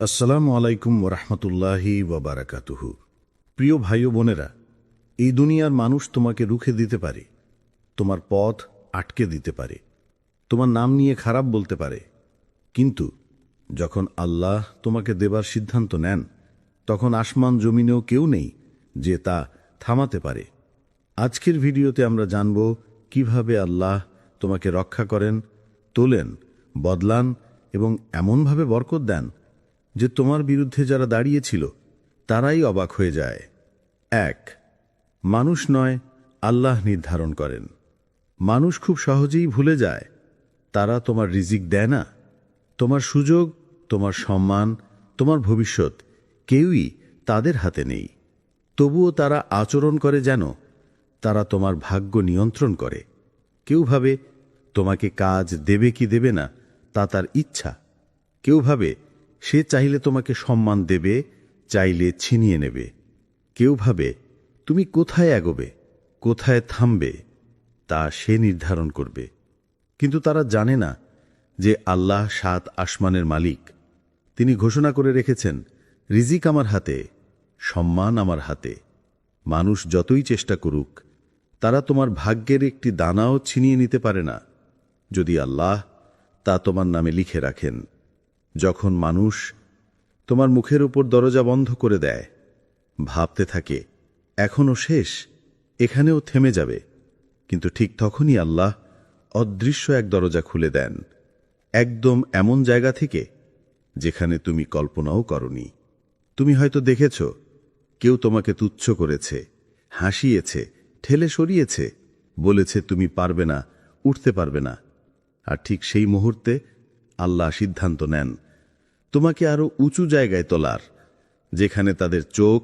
আসসালামু আলাইকুম ওরহমতুল্লাহি ওবারাকাতুহু। প্রিয় ভাই বোনেরা, এই দুনিয়ার মানুষ তোমাকে রুখে দিতে পারে, তোমার পথ আটকে দিতে পারে, তোমার নাম নিয়ে খারাপ বলতে পারে। কিন্তু যখন আল্লাহ তোমাকে দেবার সিদ্ধান্ত নেন, তখন আসমান জমিনেও কেউ নেই যে তা থামাতে পারে। আজকের ভিডিওতে আমরা জানব কীভাবে আল্লাহ তোমাকে রক্ষা করেন, তোলেন, বদলান এবং এমনভাবে বরকত দেন যে তোমার বিরুদ্ধে যারা দাঁড়িয়েছিল, তারাই অবাক হয়ে যায়। এক, মানুষ নয়, আল্লাহ নির্ধারণ করেন। মানুষ খুব সহজেই ভুলে যায়, তারা তোমার রিজিক দেয় না। তোমার সুযোগ, তোমার সম্মান, তোমার ভবিষ্যৎ কেউই তাদের হাতে নেই। তবুও তারা আচরণ করে যেন, তারা তোমার ভাগ্য নিয়ন্ত্রণ করে। কেউ ভাবে, তোমাকে কাজ দেবে কি দেবে না, তা তার ইচ্ছা। কেউ ভাবে সে চাইলে তোমাকে সম্মান দেবে, চাইলে ছিনিয়ে নেবে। কেউ ভাবে, তুমি কোথায় এগোবে? কোথায় থামবে? তা সে নির্ধারণ করবে। কিন্তু তারা জানে না যে আল্লাহ সাত আসমানের মালিক। তিনি ঘোষণা করে রেখেছেন, রিজিক আমার হাতে, সম্মান আমার হাতে। মানুষ যতই চেষ্টা করুক, তারা তোমার ভাগ্যের একটি দানাও ছিনিয়ে নিতে পারে না। যদি আল্লাহ তা তোমার নামে লিখে রাখেন। যখন মানুষ তোমার মুখের উপর দরজা বন্ধ করে দেয়, ভাবতে থাকে, এখনও শেষ, এখানেও থেমে যাবে। কিন্তু ঠিক তখনই আল্লাহ অদৃশ্য এক দরজা খুলে দেন, একদম এমন জায়গা থেকে যেখানে তুমি কল্পনাও করনি। তুমি হয়তো দেখেছ, কেউ তোমাকে তুচ্ছ করেছে, হাসিয়েছে, ঠেলে সরিয়েছে, বলেছে, তুমি পারবে না, উঠতে পারবে না। আর ঠিক সেই মুহূর্তে আল্লাহ সিদ্ধান্ত নেন, তোমাকে আরও উঁচু জায়গায় তোলার, যেখানে তাদের চোখ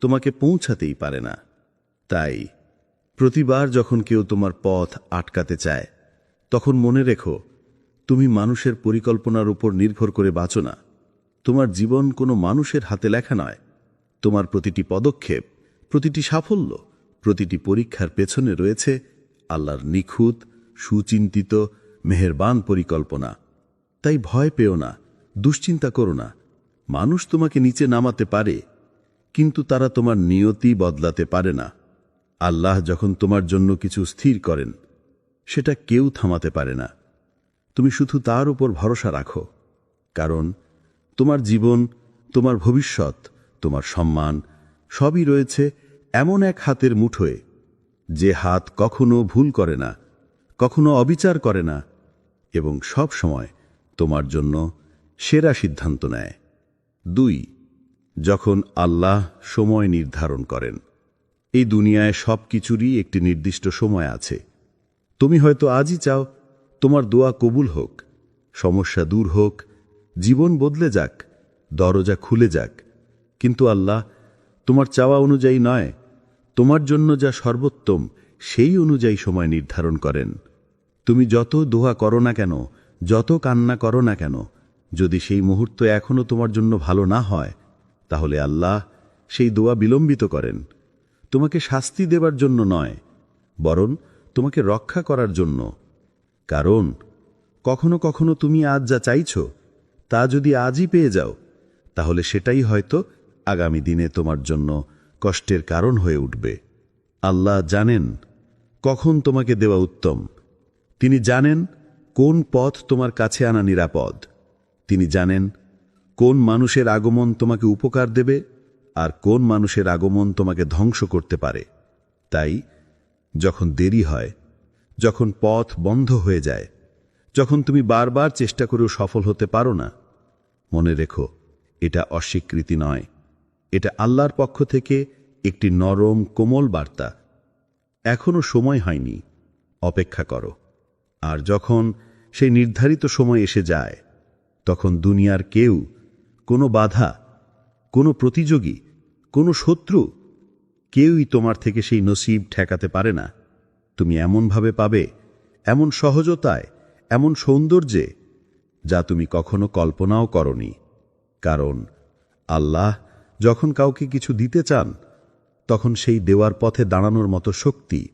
তোমাকে পৌঁছাতেই পারে না। তাই, প্রতিবার যখন কেউ তোমার পথ আটকাতে চায়, তখন মনে রেখো, তুমি মানুষের পরিকল্পনার উপর নির্ভর করে বাঁচো না। তোমার জীবন কোনো মানুষের হাতে লেখা নয়। তোমার প্রতিটি পদক্ষেপ, প্রতিটি সাফল্য, প্রতিটি পরীক্ষার পেছনে রয়েছে আল্লাহর নিখুঁত, সুচিন্তিত, মেহেরবান পরিকল্পনা। তাই ভয় পেও না, দুশ্চিন্তা করো না। মানুষ তোমাকে নিচে নামাতে পারে, কিন্তু তারা তোমার নিয়তি বদলাতে পারে না। আল্লাহ যখন তোমার জন্য কিছু স্থির করেন, সেটা কেউ থামাতে পারে না। তুমি শুধু তার উপর ভরসা রাখো, কারণ তোমার জীবন, তোমার ভবিষ্যৎ, তোমার সম্মান সবই রয়েছে এমন এক হাতের মুঠোয়। যে হাত কখনো ভুল করে না, কখনো অবিচার করে না, এবং সব সময় তোমার জন্য সেরা সিদ্ধান্ত নেয়। দুই, যখন আল্লাহ সময় নির্ধারণ করেন, এই দুনিয়ায় সব কিছুরই একটি নির্দিষ্ট সময় আছে। তুমি হয়তো আজই চাও, তোমার দোয়া কবুল হোক, সমস্যা দূর হোক, জীবন বদলে যাক, দরজা খুলে যাক, কিন্তু আল্লাহ তোমার চাওয়া অনুযায়ী নয়, তোমার জন্য যা সর্বোত্তম সেই অনুযায়ী সময় নির্ধারণ করেন। তুমি যত দোয়া করো না কেন যত কান্না করো না কেন, যদি সেই মুহূর্ত এখনও তোমার জন্য ভালো না হয়, তাহলে আল্লাহ সেই দোয়া বিলম্বিত করেন। তোমাকে শাস্তি দেবার জন্য নয়, বরং তোমাকে রক্ষা করার জন্য। কারণ, কখনো কখনো তুমি আজ যা চাইছ, তা যদি আজই পেয়ে যাও, তাহলে সেটাই হয়তো আগামী দিনে তোমার জন্য কষ্টের কারণ হয়ে উঠবে। আল্লাহ জানেন কখন তোমাকে দেওয়া উত্তম। তিনি জানেন কোন পথ তোমার কাছে আনা নিরাপদ? তিনি জানেন, কোন মানুষের আগমন তোমাকে উপকার দেবে আর কোন মানুষের আগমন তোমাকে ধ্বংস করতে পারে। তাই, যখন দেরি হয়, যখন পথ বন্ধ হয়ে যায়, যখন তুমি বারবার চেষ্টা করেও সফল হতে পারো না, মনে রেখো, এটা অস্বীকৃতি নয়। এটা আল্লাহর পক্ষ থেকে একটি নরম, কোমল বার্তা। এখনও সময় হয়নি, অপেক্ষা করো। আর যখন সেই নির্ধারিত সময় এসে যায়। তখন দুনিয়ার কেউ, কোনো বাধা, কোনো প্রতিযোগী, কোনো শত্রু, কেউই তোমার থেকে সেই নসিব ঠেকাতে পারে না। তুমি এমনভাবে পাবে, এমন সহজতায়, এমন সৌন্দর্যে, যা তুমি কখনো কল্পনাও করনি। কারণ আল্লাহ যখন কাউকে কিছু দিতে চান, তখন সেই দেওয়ার পথে দাঁড়ানোর মতো শক্তি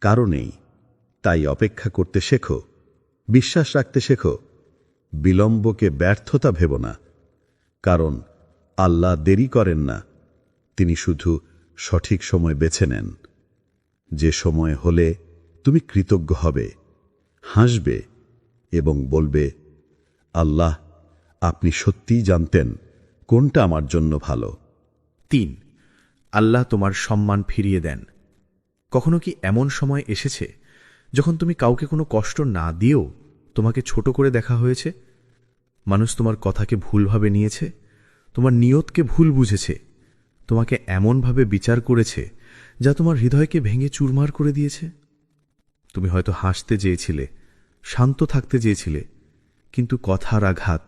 কারণেই তাই অপেক্ষা করতে শেখো। বিশ্বাস রাখতে শেখো, বিলম্বকে ব্যর্থতা ভেব না, কারণ আল্লাহ দেরি করেন না, তিনি শুধু সঠিক সময় বেছে নেন। যে সময় হলে তুমি কৃতজ্ঞ হবে, হাসবে এবং বলবে, আল্লাহ, আপনি সত্যিই জানতেন কোনটা আমার জন্য ভালো। তিন, আল্লাহ তোমার সম্মান ফিরিয়ে দেন। কখনো কি এমন সময় এসেছে যখন তুমি কাউকে কোনো কষ্ট না দিয়েও তোমাকে ছোট করে দেখা হয়েছে, মানুষ তোমার কথাকে ভুলভাবে নিয়েছে, তোমার নিয়তকে ভুল বুঝেছে, তোমাকে এমনভাবে বিচার করেছে যা তোমার হৃদয়কে ভেঙে চুরমার করে দিয়েছে? তুমি হয়তো হাসতে চেয়েছিলে, শান্ত থাকতে চেয়েছিলে, কিন্তু কথার আঘাত,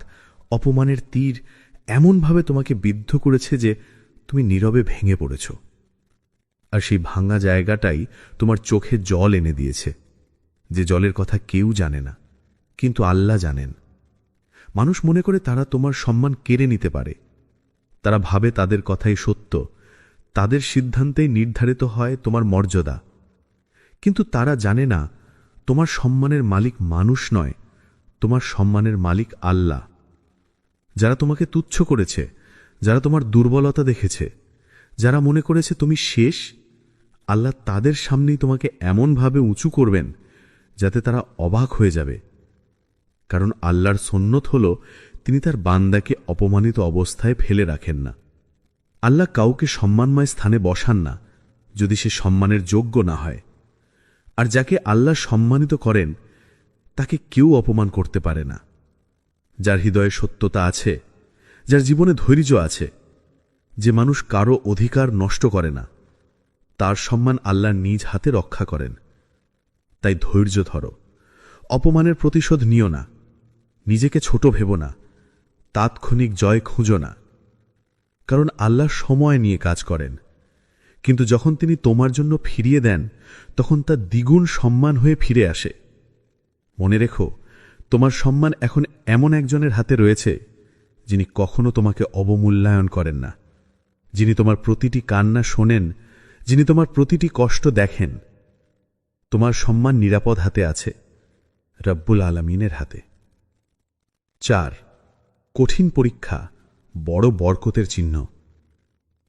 অপমানের তীর এমনভাবে তোমাকে বিদ্ধ করেছে যে তুমি নীরবে ভেঙে পড়েছ। আর সেই ভাঙা জায়গাটাই তোমার চোখে জল এনে দিয়েছে। যে জলের কথা কেউ জানে না, কিন্তু আল্লাহ জানেন। মানুষ মনে করে তারা তোমার সম্মান কেড়ে নিতে পারে। তারা ভাবে তাদের কথাই সত্য, তাদের সিদ্ধান্তেই নির্ধারিত হয় তোমার মর্যাদা। কিন্তু তারা জানে না, তোমার সম্মানের মালিক মানুষ নয়, তোমার সম্মানের মালিক আল্লাহ। যারা তোমাকে তুচ্ছ করেছে, যারা তোমার দুর্বলতা দেখেছে, যারা মনে করেছে তুমি শেষ, আল্লাহ তাদের সামনেই তোমাকে এমনভাবে উঁচু করবেন যাতে তারা অবাক হয়ে যাবে। কারণ আল্লাহর সন্ন্যত হল, তিনি তার বান্দাকে অপমানিত অবস্থায় ফেলে রাখেন না। আল্লাহ কাউকে সম্মানময় স্থানে বসান না, যদি সে সম্মানের যোগ্য না হয়। আর যাকে আল্লাহ সম্মানিত করেন, তাকে কেউ অপমান করতে পারে না। যার হৃদয়ে সত্যতা আছে, যার জীবনে ধৈর্য আছে, যে মানুষ কারও অধিকার নষ্ট করে না, তার সম্মান আল্লাহ নিজ হাতে রক্ষা করেন। তাই ধৈর্য ধরো। অপমানের প্রতিশোধ নিও না। নিজেকে ছোট ভেব না। তাৎক্ষণিক জয় খুঁজো না। কারণ আল্লাহ সময় নিয়ে কাজ করেন। কিন্তু যখন তিনি তোমার জন্য ফিরিয়ে দেন, তখন তা দ্বিগুণ সম্মান হয়ে ফিরে আসে। মনে রেখো, তোমার সম্মান এখন এমন একজনের হাতে রয়েছে, যিনি কখনো তোমাকে অবমূল্যায়ন করেন না। যিনি তোমার প্রতিটি কান্না শোনেন, যিনি তোমার প্রতিটি কষ্ট দেখেন। তোমার সম্মান নিরাপদ হাতে আছে, রব্বুল আলমিনের হাতে। চার, কঠিন পরীক্ষা বড় বরকতের চিহ্ন।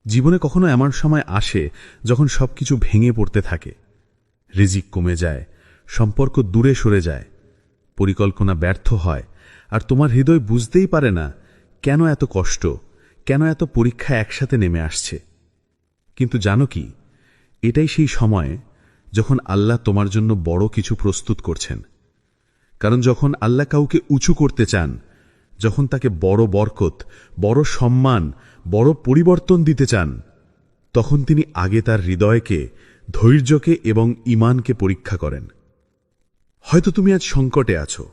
জীবনে কখনো এমন সময় আসে যখন সবকিছু ভেঙে পড়তে থাকে। রিজিক কমে যায়, সম্পর্ক দূরে সরে যায়, পরিকল্পনা ব্যর্থ হয়, আর তোমার হৃদয় বুঝতেই পারে না, কেন এত কষ্ট, কেন এত পরীক্ষা একসাথে নেমে আসছে। কিন্তু জানো কি, এটাই সেই সময় যখন আল্লাহ তোমার জন্য বড় কিছু প্রস্তুত করছেন। কারণ যখন আল্লাহ কাউকে উঁচু করতে চান, যখন তাকে বড় বরকত, বড় সম্মান, বড় পরিবর্তন দিতে চান, তখন তিনি আগে তার হৃদয়কে, ধৈর্যকে এবং ইমানকে পরীক্ষা করেন। হয়তো তুমি আজ সংকটে আছো।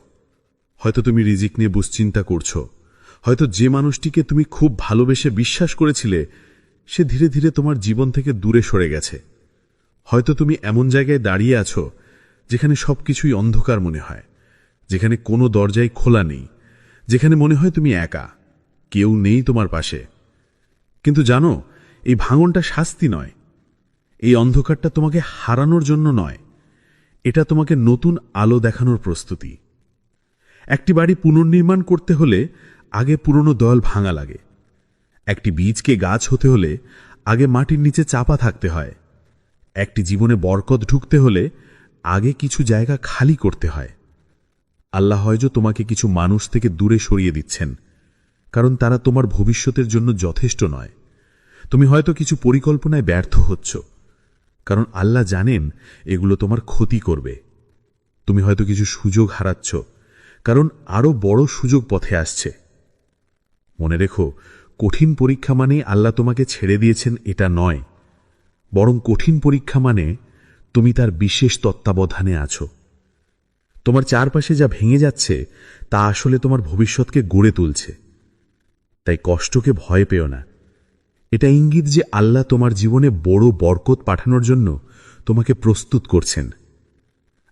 হয়তো তুমি রিজিক নিয়ে বুশ্চিন্তা করছ। হয়তো যে মানুষটিকে তুমি খুব ভালোবেসে বিশ্বাস করেছিলে, সে ধীরে ধীরে তোমার জীবন থেকে দূরে সরে গেছে। হয়তো তুমি এমন জায়গায় দাঁড়িয়ে আছো যেখানে সবকিছুই অন্ধকার মনে হয়, যেখানে কোনো দরজাই খোলা নেই, যেখানে মনে হয় তুমি একা, কেউ নেই তোমার পাশে। কিন্তু জানো, এই ভাঙনটা শাস্তি নয়। এই অন্ধকারটা তোমাকে হারানোর জন্য নয়। এটা তোমাকে নতুন আলো দেখানোর প্রস্তুতি। একটি বাড়ি পুনর্নির্মাণ করতে হলে আগে পুরনো দল ভাঙা লাগে। একটি বীজকে গাছ হতে হলে আগে মাটির নিচে চাপা থাকতে হয়। একটি জীবনে বরকত ঢুকতে হলে আগে কিছু জায়গা খালি করতে হয়। আল্লাহ হয়তো তোমাকে কিছু মানুষ থেকে দূরে সরিয়ে দিচ্ছেন, কারণ তারা তোমার ভবিষ্যতের জন্য যথেষ্ট নয়। তুমি হয়তো কিছু পরিকল্পনায় ব্যর্থ হচ্ছ, কারণ আল্লাহ জানেন এগুলো তোমার ক্ষতি করবে। তুমি হয়তো কিছু সুযোগ হারাচ্ছ, কারণ আরও বড় সুযোগ পথে আসছে। মনে রেখো, কঠিন পরীক্ষা মানে আল্লাহ তোমাকে ছেড়ে দিয়েছেন, এটা নয়। বরং কঠিন পরীক্ষা মানে তুমি তার বিশেষ তত্ত্বাবধানে আছো। তোমার চারপাশে যা ভেঙে যাচ্ছে, তা আসলে তোমার ভবিষ্যৎকে গড়ে তুলছে। তাই কষ্টকে ভয় পেও না। এটা ইঙ্গিত যে আল্লাহ তোমার জীবনে বড় বরকত পাঠানোর জন্য তোমাকে প্রস্তুত করছেন।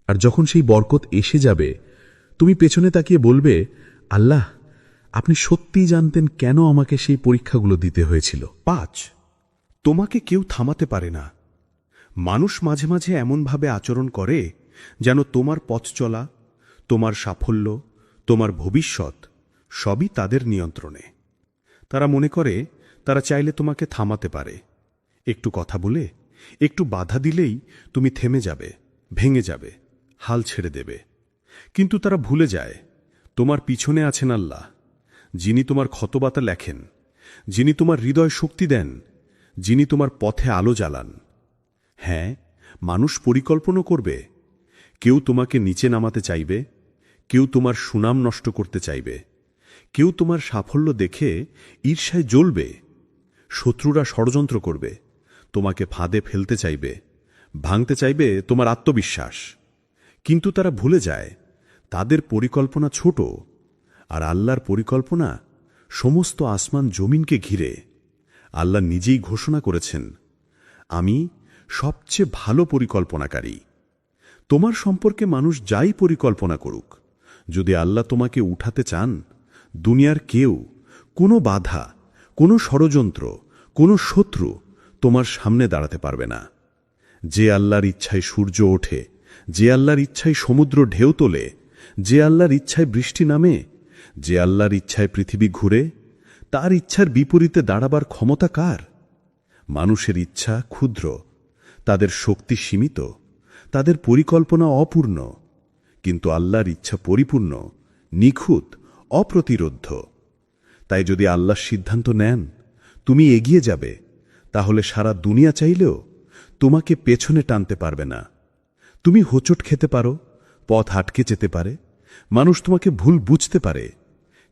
আর যখন সেই বরকত এসে যাবে, তুমি পেছনে তাকিয়ে বলবে, আল্লাহ, আপনি সত্যিই জানতেন কেন আমাকে সেই পরীক্ষাগুলো দিতে হয়েছিল? পাঁচ। তোমাকে কেউ থামাতে পারে না। মানুষ মাঝে মাঝে এমনভাবে আচরণ করে যেন তোমার পথ চলা, তোমার সাফল্য, তোমার ভবিষ্যৎ সবই তাদের নিয়ন্ত্রণে। তারা মনে করে তারা চাইলে তোমাকে থামাতে পারে। একটু কথা বলে, একটু বাধা দিলেই তুমি থেমে যাবে, ভেঙে যাবে, হাল ছেড়ে দেবে। কিন্তু তারা ভুলে যায়, তোমার পিছনে আছেন আল্লাহ, যিনি তোমার ক্ষতবাতা লেখেন, যিনি তোমার হৃদয় শক্তি দেন যিনি তোমার পথে আলো জ্বালান। হ্যাঁ মানুষ পরিকল্পনা করবে। কেউ তোমাকে নিচে নামাতে চাইবে। কেউ তোমার সুনাম নষ্ট করতে চাইবে। কেউ তোমার সাফল্য দেখে ঈর্ষায় জ্বলবে। শত্রুরা ষড়যন্ত্র করবে। তোমাকে ফাঁদে ফেলতে চাইবে। ভাঙতে চাইবে তোমার আত্মবিশ্বাস। কিন্তু তারা ভুলে যায়, তাদের পরিকল্পনা ছোট। আর আল্লাহর পরিকল্পনা সমস্ত আসমান জমিনকে ঘিরে। আল্লাহ নিজেই ঘোষণা করেছেন, আমি সবচেয়ে ভালো পরিকল্পনাকারী। তোমার সম্পর্কে মানুষ যাই পরিকল্পনা করুক, যদি আল্লাহ তোমাকে উঠাতে চান, দুনিয়ার কেউ, কোনো বাধা, কোনো ষড়যন্ত্র, কোনো শত্রু তোমার সামনে দাঁড়াতে পারবে না। যে আল্লাহর ইচ্ছায় সূর্য ওঠে, যে আল্লাহর ইচ্ছায় সমুদ্র ঢেউ তোলে, যে আল্লাহর ইচ্ছায় বৃষ্টি নামে, যে আল্লাহর ইচ্ছায় পৃথিবী ঘুরে তার ইচ্ছার বিপরীতে দাঁড়াবার ক্ষমতা কার? মানুষের ইচ্ছা ক্ষুদ্র, তাদের শক্তি সীমিত, তাদের পরিকল্পনা অপূর্ণ, কিন্তু আল্লাহর ইচ্ছা পরিপূর্ণ, নিখুঁত, অপ্রতিরোধ্য। তাই যদি আল্লাহ সিদ্ধান্ত নেন, তুমি এগিয়ে যাবে, তাহলে সারা দুনিয়া চাইলেও তোমাকে পেছনে টানতে পারবে না। তুমি হোঁচট খেতে পারো, পথ আটকে যেতে পারে, মানুষ তোমাকে ভুল বুঝতে পারে।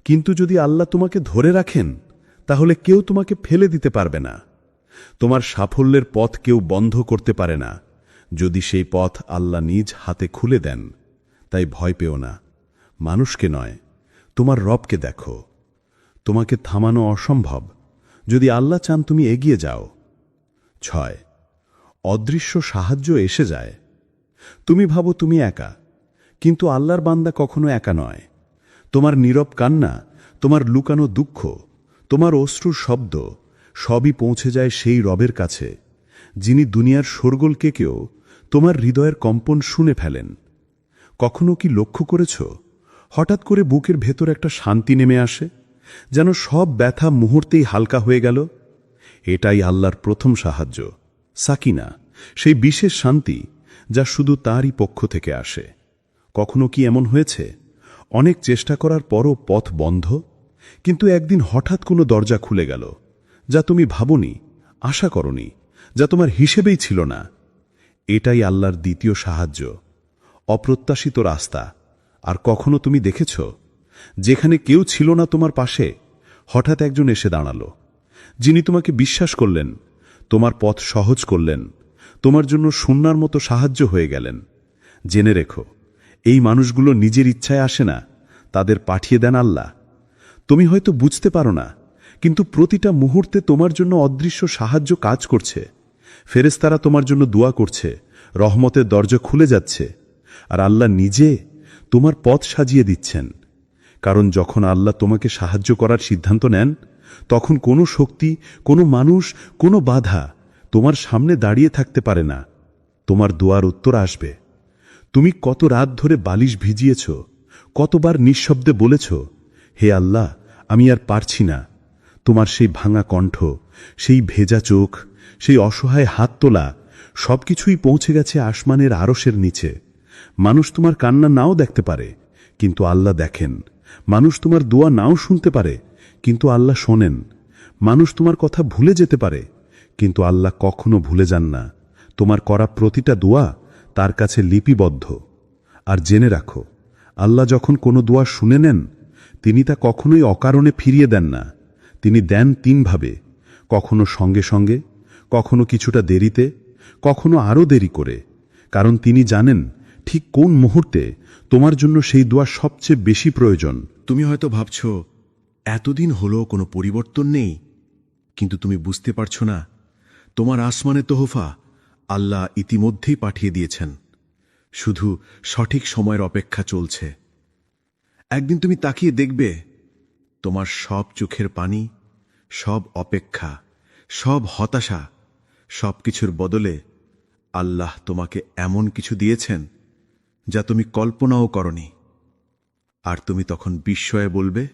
কিন্তু যদি আল্লাহ তোমাকে ধরে রাখেন, তাহলে কেউ তোমাকে ফেলে দিতে পারবে না। তোমার সাফল্যের পথ কেউ বন্ধ করতে পারে না। যদি সেই পথ আল্লাহ নিজ হাতে খুলে দেন, তাই ভয় পেও না। মানুষকে নয়, তোমার রবকে দেখো। তোমাকে থামানো অসম্ভব। যদি আল্লাহ চান তুমি এগিয়ে যাও। ছয়, অদৃশ্য সাহায্য এসে যায়। তুমি ভাবো তুমি একা, কিন্তু আল্লাহর বান্দা কখনো একা নয়। তোমার নীরব কান্না, তোমার লুকানো দুঃখ, তোমার অশ্রুর শব্দ, সবই পৌঁছে যায় সেই রবের কাছে, যিনি দুনিয়ার শোরগোলকেকেও তোমার হৃদয়ের কম্পন শুনে ফেলেন। কখনো কি লক্ষ্য করেছ? হঠাৎ করে বুকের ভেতর একটা শান্তি নেমে আসে, যেন সব ব্যথা মুহূর্তেই হালকা হয়ে গেল? এটাই আল্লাহর প্রথম সাহায্য, সাকিনা, সেই বিশেষ শান্তি যা শুধু তারই পক্ষ থেকে আসে। কখনো কি এমন হয়েছে? অনেক চেষ্টা করার পরও পথ বন্ধ, কিন্তু একদিন হঠাৎ কোনো দরজা খুলে গেল, যা তুমি ভাবনি, আশা করনি, যা তোমার হিসেবেই ছিল না। এটাই আল্লাহর দ্বিতীয় সাহায্য, অপ্রত্যাশিত রাস্তা। আর কখনো তুমি দেখেছ, যেখানে কেউ ছিল না তোমার পাশে, হঠাৎ একজন এসে দাঁড়াল, যিনি তোমাকে বিশ্বাস করলেন, তোমার পথ সহজ করলেন, তোমার জন্য শূন্যার মতো সাহায্য হয়ে গেলেন। জেনে রেখো এই মানুষগুলো নিজের ইচ্ছায় আসে না, তাদের পাঠিয়ে দেন আল্লাহ। তুমি হয়তো বুঝতে পারো না, কিন্তু প্রতিটা মুহূর্তে তোমার জন্য অদৃশ্য সাহায্য কাজ করছে। ফেরেস্তারা তোমার জন্য দোয়া করছে, রহমতের দরজা খুলে যাচ্ছে, আর আল্লাহ নিজে তোমার পথ সাজিয়ে দিচ্ছেন। কারণ যখন আল্লাহ তোমাকে সাহায্য করার সিদ্ধান্ত নেন, তখন কোনো শক্তি, কোনো মানুষ, কোনো বাধা তোমার সামনে দাঁড়িয়ে থাকতে পারে না। তোমার দোয়ার উত্তর আসবে। তুমি কত রাত ধরে বালিশ ভিজিয়েছ, কতবার নিঃশব্দে বলেছ, হে আল্লাহ, আমি আর পারছি না। তোমার সেই ভাঙা কণ্ঠ, সেই ভেজা চোখ, সেই অসহায় হাত তোলা, সবকিছুই পৌঁছে গেছে আসমানের আরসের নিচে। মানুষ তোমার কান্না নাও দেখতে পারে, কিন্তু আল্লাহ দেখেন। মানুষ তোমার দোয়া নাও শুনতে পারে, কিন্তু আল্লাহ শোনেন। মানুষ তোমার কথা ভুলে যেতে পারে, কিন্তু আল্লাহ কখনো ভুলে যান না। তোমার করা প্রতিটা দোয়া তার কাছে লিপিবদ্ধ। আর জেনে রাখো, আল্লাহ যখন কোনো দোয়া শুনে নেন, তিনি তা কখনোই অকারণে ফিরিয়ে দেন না। তিনি দেন তিনভাবে, কখনো সঙ্গে সঙ্গে, কখনো কিছুটা দেরিতে, কখনো আরও দেরি করে। কারণ তিনি জানেন, ঠিক কোন মুহূর্তে তোমার জন্য সেই দোয়া সবচেয়ে বেশি প্রয়োজন। তুমি হয়তো ভাবছ, এতদিন হলো কোনো পরিবর্তন নেই। কিন্তু তুমি বুঝতে পারছ না, তোমার আসমানে তোহফা আল্লাহ ইতিমধ্যেই পাঠিয়ে দিয়েছেন। শুধু সঠিক সময়ের অপেক্ষা চলছে। একদিন তুমি তাকিয়ে দেখবে, তোমার সব চোখের পানি, সব অপেক্ষা, সব হতাশা, সব কিছুর বদলে আল্লাহ তোমাকে এমন কিছু দিয়েছেন যা তুমি কল্পনাও করনি। আর তুমি তখন বিস্ময়ে বলবে,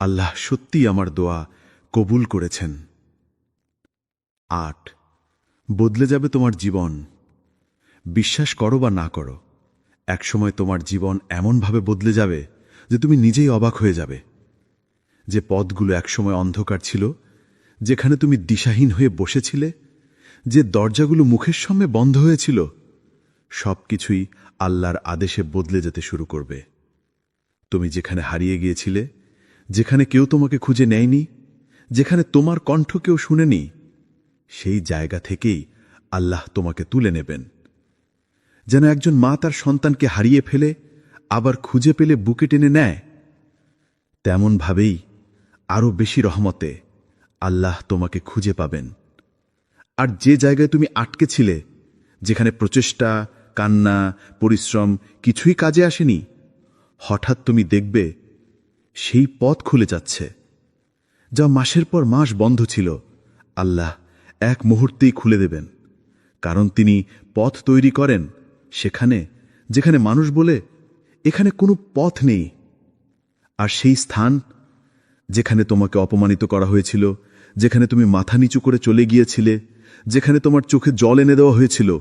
আল্লাহ সত্যি আমার দোয়া কবুল করেছেন। আট বদলে যাবে তোমার জীবন। বিশ্বাস করো বা না করো, একসময় তোমার জীবন এমনভাবে বদলে যাবে যে তুমি নিজেই অবাক হয়ে যাবে। যে পথগুলো একসময় অন্ধকার ছিল, যেখানে তুমি দিশাহীন হয়ে বসেছিলে, যে দরজাগুলো মুখের সামনে বন্ধ হয়েছিল সব কিছুই আল্লাহর আদেশে বদলে যেতে শুরু করবে। তুমি যেখানে হারিয়ে গিয়েছিলে, যেখানে কেউ তোমাকে খুঁজে নেয়নি, যেখানে তোমার কণ্ঠ কেউ শুনেনি সেই জায়গা থেকেই আল্লাহ তোমাকে তুলে নেবেন। যেন একজন মা তার সন্তানকে হারিয়ে ফেলে, আবার খুঁজে পেলে বুকে টেনে নেয়, তেমনভাবেই আরও বেশি রহমতে আল্লাহ তোমাকে খুঁজে পাবেন। আর যে জায়গায় তুমি আটকে ছিলে যেখানে প্রচেষ্টা, কান্না, পরিশ্রম কিছুই কাজে আসেনি, হঠাৎ তুমি দেখবে সেই পথ খুলে যাচ্ছে, যা মাসের পর মাস বন্ধ ছিল আল্লাহ এক মুহূর্তেই খুলে দেবেন। কারণ তিনি পথ তৈরি করেন সেখানে, যেখানে মানুষ বলে, এখানে কোনো পথ নেই। আর সেই স্থান, যেখানে তোমাকে অপমানিত করা হয়েছিল, যেখানে তুমি মাথা নিচু করে চলে গিয়েছিলে, যেখানে তোমার চোখে জল এনে দেওয়া হয়েছিল,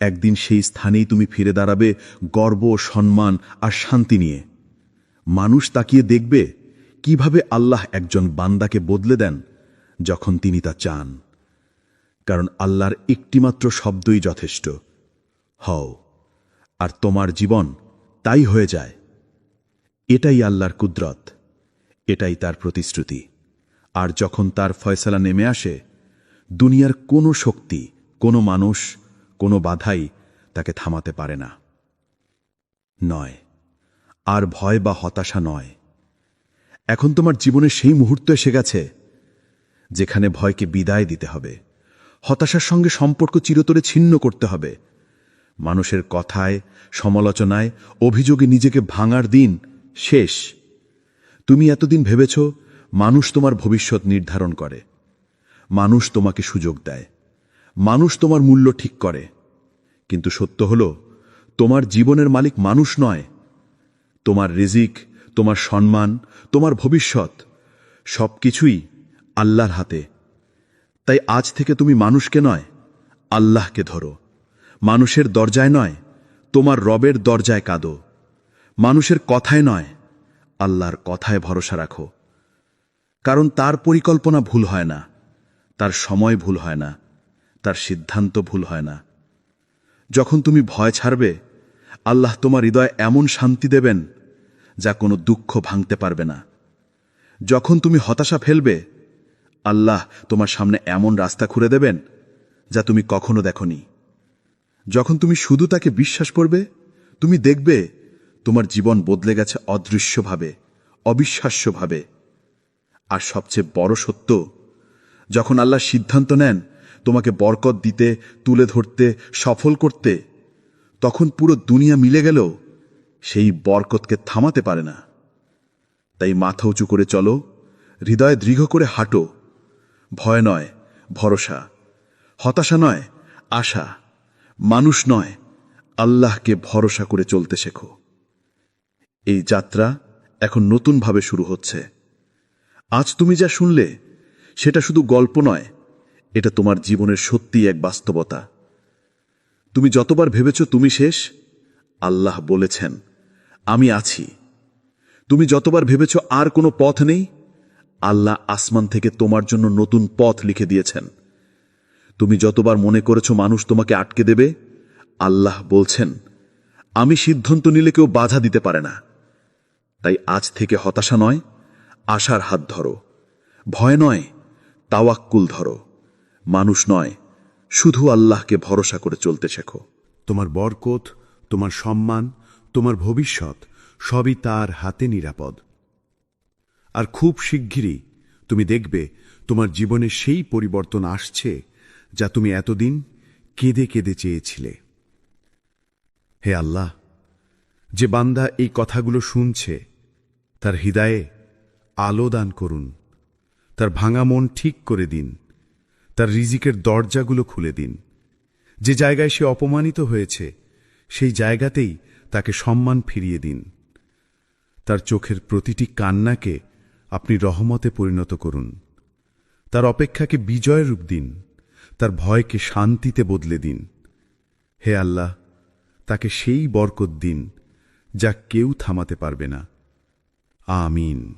একদিন সেই স্থানেই তুমি ফিরে দাঁড়াবে গর্ব, সম্মান আর শান্তি নিয়ে। মানুষ তাকিয়ে দেখবে কীভাবে আল্লাহ একজন বান্দাকে বদলে দেন যখন তিনি তা চান। কারণ আল্লাহর একটিমাত্র শব্দই যথেষ্ট। হও, আর তোমার জীবন তাই হয়ে যায়। এটাই আল্লাহর কুদরত, এটাই তার প্রতিশ্রুতি। আর যখন তার ফয়সালা নেমে আসে, দুনিয়ার কোনো শক্তি, কোনো মানুষ, কোনো বাধাই তাকে থামাতে পারে না। নয়, আর ভয় বা হতাশা নয়। এখন তোমার জীবনে সেই মুহূর্ত এসে গেছে, যেখানে ভয়কে বিদায় দিতে হবে। হতাশার সঙ্গে সম্পর্ক চিরতরে ছিন্ন করতে হবে। মানুষের কথায়, সমালোচনায়, অভিযোগে নিজেকে ভাঙার দিন শেষ। তুমি এতদিন ভেবেছ, মানুষ তোমার ভবিষ্যৎ নির্ধারণ করে। মানুষ তোমাকে সুযোগ দেয়। মানুষ তোমার মূল্য ঠিক করে। কিন্তু সত্য হল, তোমার জীবনের মালিক মানুষ নয়। তোমার রিজিক, তোমার সম্মান, তোমার ভবিষ্যৎ সব কিছুই আল্লাহর হাতে। তাই আজ থেকে তুমি মানুষকে নয়, আল্লাহকে ধরো। মানুষের দরজায় নয়, তোমার রবের দরজায় কাঁদো। মানুষের কথায় নয়, আল্লাহর কথায় ভরসা রাখো। কারণ তার পরিকল্পনা ভুল হয় না, তার সময় ভুল হয় না, তার সিদ্ধান্ত ভুল হয় না। যখন তুমি ভয় ছাড়বে, আল্লাহ তোমার হৃদয় এমন শান্তি দেবেন যা কোনো দুঃখ ভাঙতে পারবে না। যখন তুমি হতাশা ফেলবে আল্লাহ তোমার সামনে এমন রাস্তা খুঁড়ে দেবেন যা তুমি কখনো দেখনি। যখন তুমি শুধু তাকে বিশ্বাস করবে, তুমি দেখবে তোমার জীবন বদলে গেছে অদৃশ্যভাবে, অবিশ্বাস্যভাবে। আর সবচেয়ে বড় সত্য, যখন আল্লাহ সিদ্ধান্ত নেন তোমাকে বরকত দিতে, তুলে ধরতে, সফল করতে, তখন পুরো দুনিয়া মিলে গেলেও সেই বরকতকে থামাতে পারে না। তাই মাথা উঁচু করে চলো, হৃদয় দৃঢ় করে হাঁটো। ভয় নয়, ভরসা। হতাশা নয়, আশা। মানুষ নয়, আল্লাহকে ভরসা করে চলতে শেখো। এই যাত্রা এখন নতুনভাবে শুরু হচ্ছে। আজ তুমি যা শুনলে, সেটা শুধু গল্প নয়, এটা তোমার জীবনের সত্যি এক বাস্তবতা। তুমি যতবার ভেবেছ তুমি শেষ, আল্লাহ বলেছেন, আমি আছি। তুমি যতবার ভেবেছ আর কোনো পথ নেই আল্লাহ আসমান থেকে তোমার জন্য নতুন পথ লিখে দিয়েছেন। তুমি যতবার মনে করেছ মানুষ তোমাকে আটকে দেবে, আল্লাহ বলছেন, আমি সিদ্ধান্ত নিলে কেউ বাধা দিতে পারে না। তাই আজ থেকে হতাশা নয়, আশার হাত ধরো। ভয় নয়, তাওয়াক্কুল ধরো। মানুষ নয়, শুধু আল্লাহকে ভরসা করে চলতে শেখো। তোমার বরকত, তোমার সম্মান, তোমার ভবিষ্যৎ সবই তার হাতে নিরাপদ। আর খুব শিগগিরই তুমি দেখবে তোমার জীবনে সেই পরিবর্তন আসছে যা তুমি এতদিন কেঁদে কেঁদে চেয়েছিলে। হে আল্লাহ, যে বান্দা এই কথাগুলো শুনছে, তার হৃদয়ে আলো দান করুন, তার ভাঙা মন ঠিক করে দিন, তার রিজিকের দরজাগুলো খুলে দিন। যে জায়গায় সে অপমানিত হয়েছে, সেই জায়গাতেই তাকে সম্মান ফিরিয়ে দিন। তার চোখের প্রতিটি কান্নাকে আপনি রহমতে পরিণত করুন। তার অপেক্ষাকে বিজয় রূপ দিন। তার ভয়কে শান্তিতে বদলে দিন। হে আল্লাহ, তাকে সেই বরকত দিন যা কেউ থামাতে পারবে না। আমিন।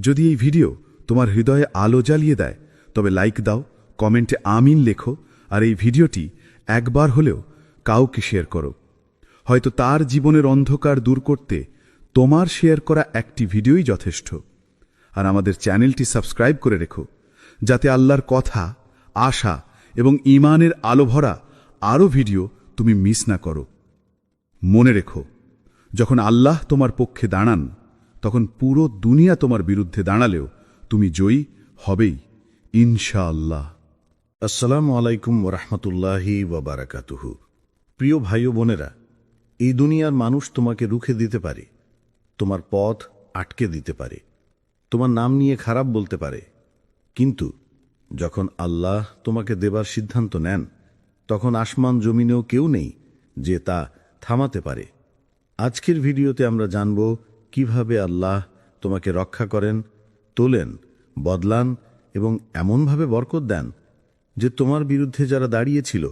যদি এই ভিডিও তোমার হৃদয়ে আলো জ্বালিয়ে দেয়, তবে লাইক দাও, কমেন্টে আমিন লেখো, আর এই ভিডিওটি একবার হলেও কাউকে শেয়ার করো। হয়তো তার জীবনের অন্ধকার দূর করতে তোমার শেয়ার করা একটি ভিডিওই যথেষ্ট। আর আমাদের চ্যানেলটি সাবস্ক্রাইব করে রেখো, যাতে আল্লাহর কথা, আশা এবং ইমানের আলো ভরা আরও ভিডিও তুমি মিস না করো। মনে রেখো, যখন আল্লাহ তোমার পক্ষে দাঁড়ান, তখন পুরো দুনিয়া তোমার বিরুদ্ধে দাঁড়ালেও তুমি জয়ী হবেই, ইনশাআল্লাহ। আসসালামু আলাইকুম ওরহমতুল্লাহি ওবারাকাতুহু। প্রিয় ভাই বোনেরা, এই দুনিয়ার মানুষ তোমাকে রুখে দিতে পারে তোমার পথ আটকে দিতে পারে। তোমার নাম নিয়ে খারাপ বলতে পারে। কিন্তু যখন আল্লাহ তোমাকে দেবার সিদ্ধান্ত নেন, তখন আসমান জমিনেও কেউ নেই যে তা থামাতে পারে। আজকের ভিডিওতে আমরা জানব কীভাবে আল্লাহ তোমাকে রক্ষা করেন, তোলেন, বদলান এবং এমনভাবে বরকত দেন যে তোমার বিরুদ্ধে যারা দাঁড়িয়েছিল,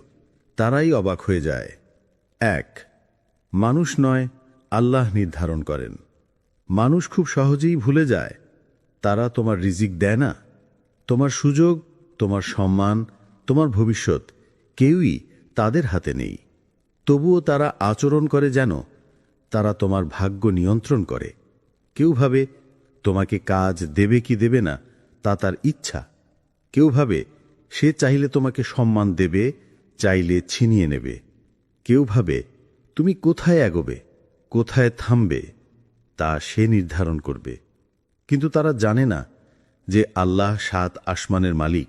তারাই অবাক হয়ে যায়। এক, মানুষ নয়, আল্লাহ নির্ধারণ করেন। মানুষ খুব সহজেই ভুলে যায়, তারা তোমার রিজিক দেয় না। তোমার সুযোগ, তোমার সম্মান, তোমার ভবিষ্যৎ কেউই তাদের হাতে নেই। তবুও তারা আচরণ করে যেন, তারা তোমার ভাগ্য নিয়ন্ত্রণ করে। কেউ ভাবে, তোমাকে কাজ দেবে কি দেবে না, তা তার ইচ্ছা। কেউ ভাবে, সে চাইলে তোমাকে সম্মান দেবে, চাইলে ছিনিয়ে নেবে। কেউ ভাবে, তুমি কোথায় এগোবে, কোথায় থামবে? তা সে নির্ধারণ করবে। কিন্তু তারা জানে না যে আল্লাহ সাত আসমানের মালিক।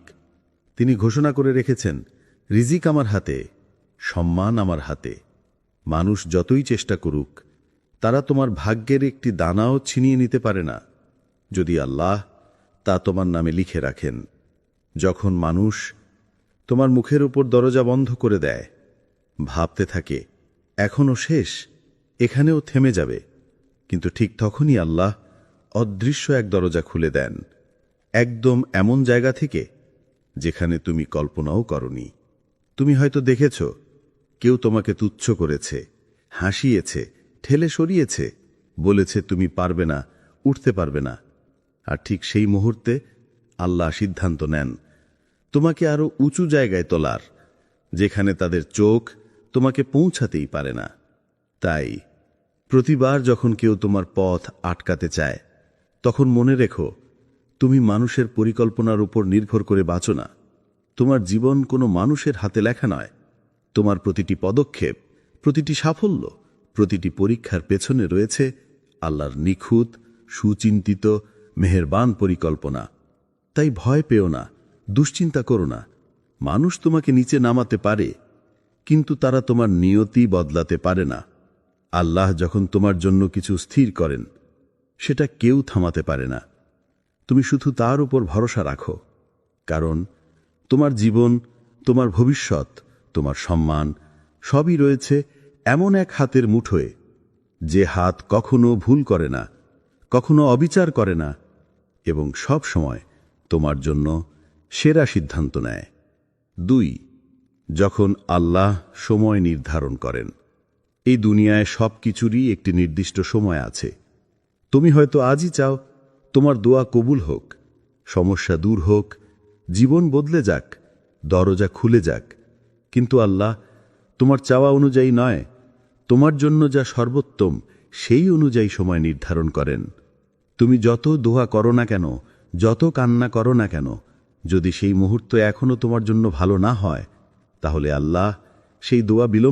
তিনি ঘোষণা করে রেখেছেন, রিজিক আমার হাতে, সম্মান আমার হাতে। মানুষ যতই চেষ্টা করুক, তারা তোমার ভাগ্যের একটি দানাও ছিনিয়ে নিতে পারে না। যদি আল্লাহ তা তোমার নামে লিখে রাখেন, যখন মানুষ তোমার মুখের উপর দরজা বন্ধ করে দেয়, ভাবতে থাকে এখনও শেষ, এখানেও থেমে যাবে। কিন্তু ঠিক তখনই আল্লাহ অদৃশ্য এক দরজা খুলে দেন, একদম এমন জায়গা থেকে যেখানে তুমি কল্পনাও করনি। তুমি হয়তো দেখেছ, কেউ তোমাকে তুচ্ছ করেছে, হাসিয়েছে, ঠেলে সরিয়েছে, বলেছে তুমি পারবে না, উঠতে পারবে না। আর ঠিক সেই মুহূর্তে আল্লাহ সিদ্ধান্ত নেন, তোমাকে আরও উঁচু জায়গায় তোলার, যেখানে তাদের চোখ তোমাকে পৌঁছাতেই পারে না। তাই প্রতিবার যখন কেউ তোমার পথ আটকাতে চায়, তখন মনে রেখো, তুমি মানুষের পরিকল্পনার উপর নির্ভর করে বাঁচো না। তোমার জীবন কোনো মানুষের হাতে লেখা নয়। তোমার প্রতিটি পদক্ষেপ, প্রতিটি সাফল্য, প্রতিটি পরীক্ষার পেছনে রয়েছে আল্লাহর নিখুঁত, সুচিন্তিত, মেহেরবান পরিকল্পনা। তাই ভয় পেও না, দুশ্চিন্তা করো না। মানুষ তোমাকে নিচে নামাতে পারে, কিন্তু তারা তোমার নিয়তি বদলাতে পারে না। আল্লাহ যখন তোমার জন্য কিছু স্থির করেন, সেটা কেউ থামাতে পারে না। তুমি শুধু তার উপর ভরসা রাখো, কারণ তোমার জীবন, তোমার ভবিষ্যৎ, তোমার সম্মান সবই রয়েছে এমন এক হাতের মুঠোয়। যে হাত কখনো ভুল করে না, কখনো অবিচার করে না, এবং সব সময় তোমার জন্য সেরা সিদ্ধান্ত নেয়। দুই, যখন আল্লাহ সময় নির্ধারণ করেন। এই দুনিয়ায় সব কিছুরই একটি নির্দিষ্ট সময় আছে। তুমি হয়তো আজই চাও, তোমার দোয়া কবুল হোক, সমস্যা দূর হোক, জীবন বদলে যাক, দরজা খুলে যাক। কিন্তু আল্লাহ, তোমার চাওয়া অনুযায়ী নয়, তোমার জন্য যা সর্বোত্তম, সেই অনুযায়ী সময় নির্ধারণ করেন। তুমি যত দোয়া করো না কেন, যত কান্না করো না কেন, যদি সেই মুহূর্ত এখনও তোমার জন্য ভালো না হয়, তাহলে আল্লাহ সেই দোয়া বিলম্ব